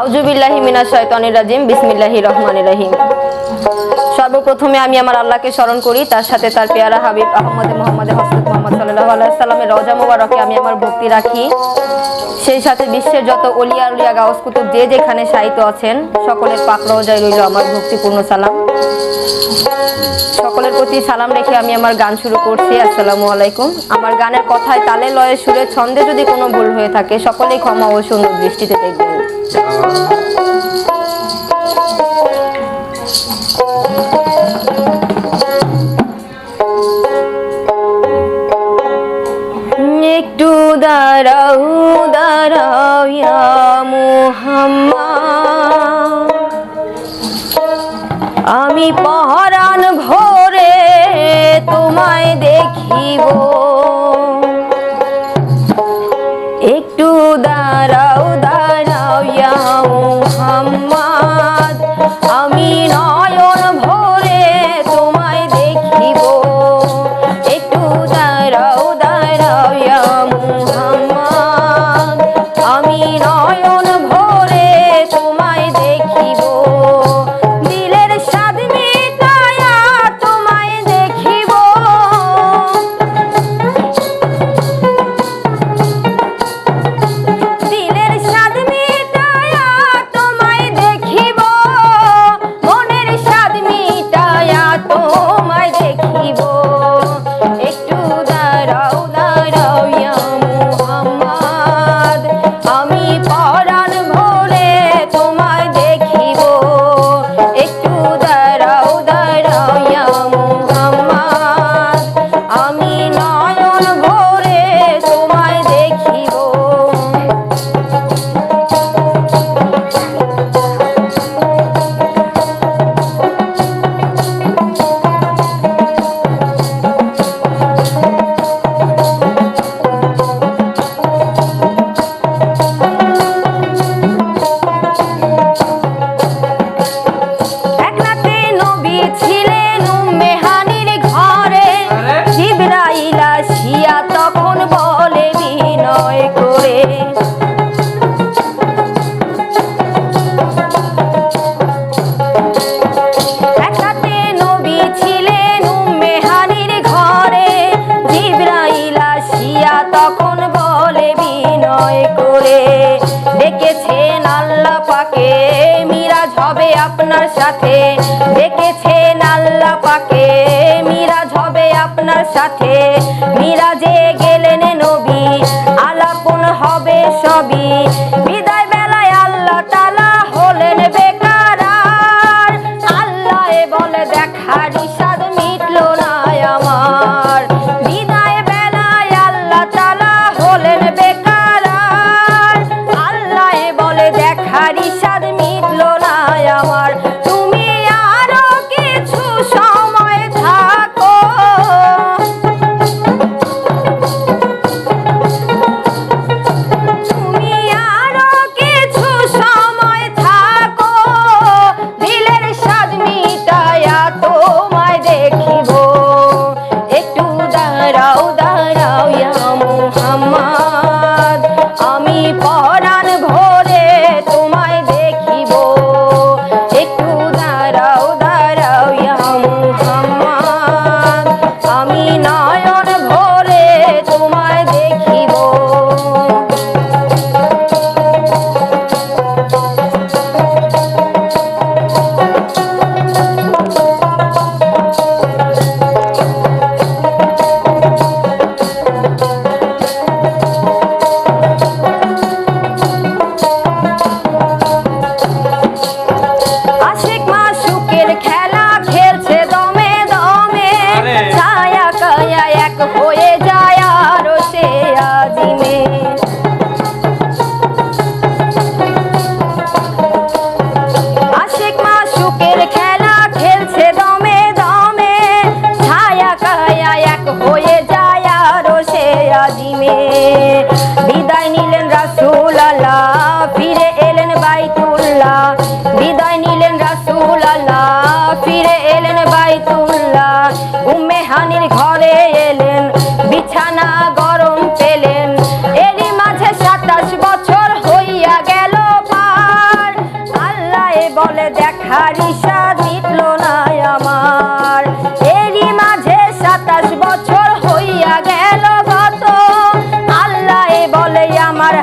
আউজুবিল্লাহি মিনাশ শয়তানির রাজিম বিসমিল্লাহির রহমানির রহিম। সর্বপ্রথমে আমি আমার আল্লাহকে স্মরণ করি, তার সাথে তার পেয়ারা হাবিব আহমদ মোহাম্মদ হসরত মোহাম্মদ সাল্লাল্লাহু আলাইহি সাল্লামের রজা মুবারকে আমি আমার ভক্তি রাখি। সেই সাথে বিশ্বের যত অলিয়া উলিয়া গাউস কুতুব যে যেখানে সাহিত্য আছেন, সকলের পাক রোজায় রইল আমার ভক্তিপূর্ণ সালাম। সকলের প্রতি সালাম রেখে আমি আমার গান শুরু করছি। আসসালামু আলাইকুম। আমার গানের কথায় তালে লয়ে সুরে ছন্দে যদি কোনো ভুল হয়ে থাকে, সকলেই ক্ষমা ও সুন্দর দৃষ্টিতে দেখবেন। একটু দাঁড়াও দাঁড়াও ইয়া আমি পহরান ভোরে তোমায় দেখিব। একটু দাঁড়াও সাথে ডেকেছেন আল্লাহ পাকে। মিরাজ হবে আপনার সাথে। মিরাজে গেলেন নবী, আলাপন হবে সবই। বিদায় বেলায় আল্লাহ তালা হলেন বেকার। আল্লাহ বলে দেখার নয়ন আজিমে বিদায় নিলেন আল্লাহ ফিরে এলেন বাইতুল্লাহ। বিদায় নিলেন আল্লাহ ফিরে এলেন বাইতুল্লাহ। হানির ঘরে এলেন, বিছানা গরম পেলেন। এরই মাঝে সাতাশ বছর হইয়া গেল পার। হারি স্বাদ মিটল আমার